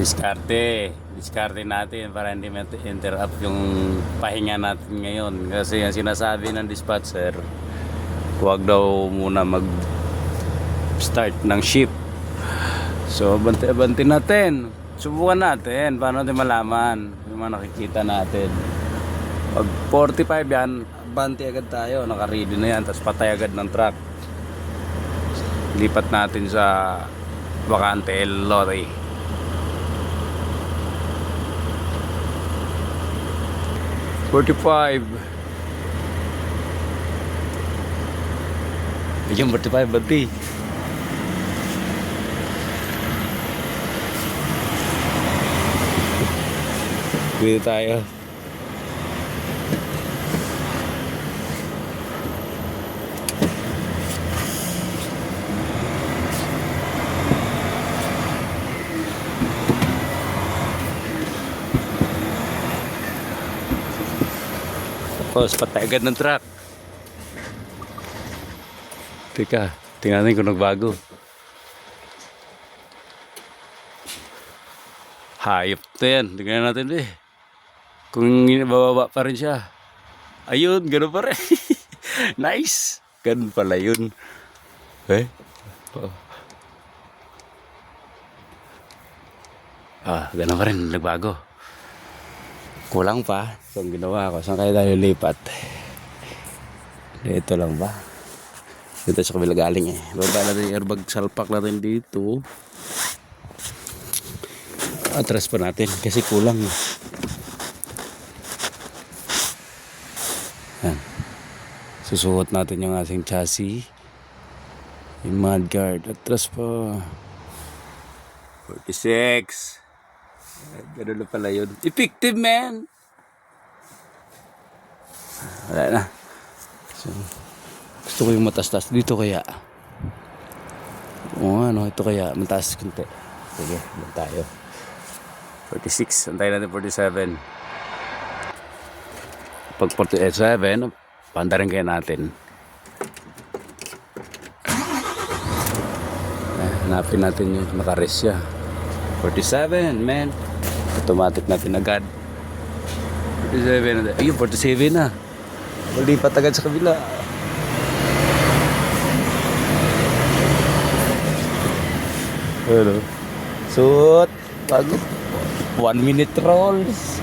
Diskarte. Diskarte natin para hindi interrupt yung pahinga natin ngayon. Kasi ang sinasabi ng dispatcher, huwag daw muna mag start ng shift. So, banti-banti natin. Subukan natin. Paano natin malaman yung mga nakikita natin. Pag 45 yan, banti agad tayo. Naka-ready na yan. Tapos patay agad ng truck. Lipat natin sa Bakante El Lorry. Forty-five. Yung 45 banti. Dito tayo. Tapos patay agad ng truck. Teka, tingnan natin kung nagbago. Hayop na yan. Tingnan natin eh. Kung bababa pa rin siya. Ayun, gano'n pa rin. nice. Ganun pala yun. Eh? Oh. Ah, ganun pa rin. Nagbago. Kulang pa. So, ang ginawa ko. Saan kaya tayo lipat? Dito lang ba? Dito sa kabila galing eh. Baba natin yung airbag salpak natin dito. Atras pa natin kasi kulang. Yan. Susuot natin yung ating chassis. Yung mudguard. Atras pa. 46. Ganun na pala yun. Effective, man! Wala na. So, gusto ko yung matas-tas. Dito kaya. Oo ano, ito kaya. Mataas kunti. Sige, doon tayo. 46. Antayin natin 47. Pag 47, panda rin kaya natin. Eh, hanapin natin yung nakares siya. 47, man. Automatic natin agad. 47 na. Ayun, 47 na. Malipat agad sa kabila. Hello. Suot. Bago. One minute rolls.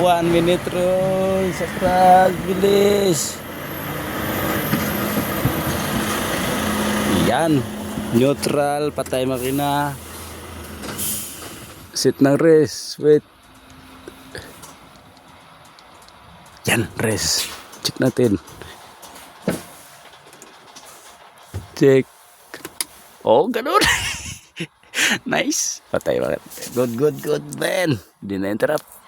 One minute rolls. Sakral. Bilis. Yan. Neutral. Patay makina. Sit ng rest. Wait. Yan. Rest. Check natin. Check. Oh, ganun. nice. Patay bakit. Good, good, good, man. Di na interrupt.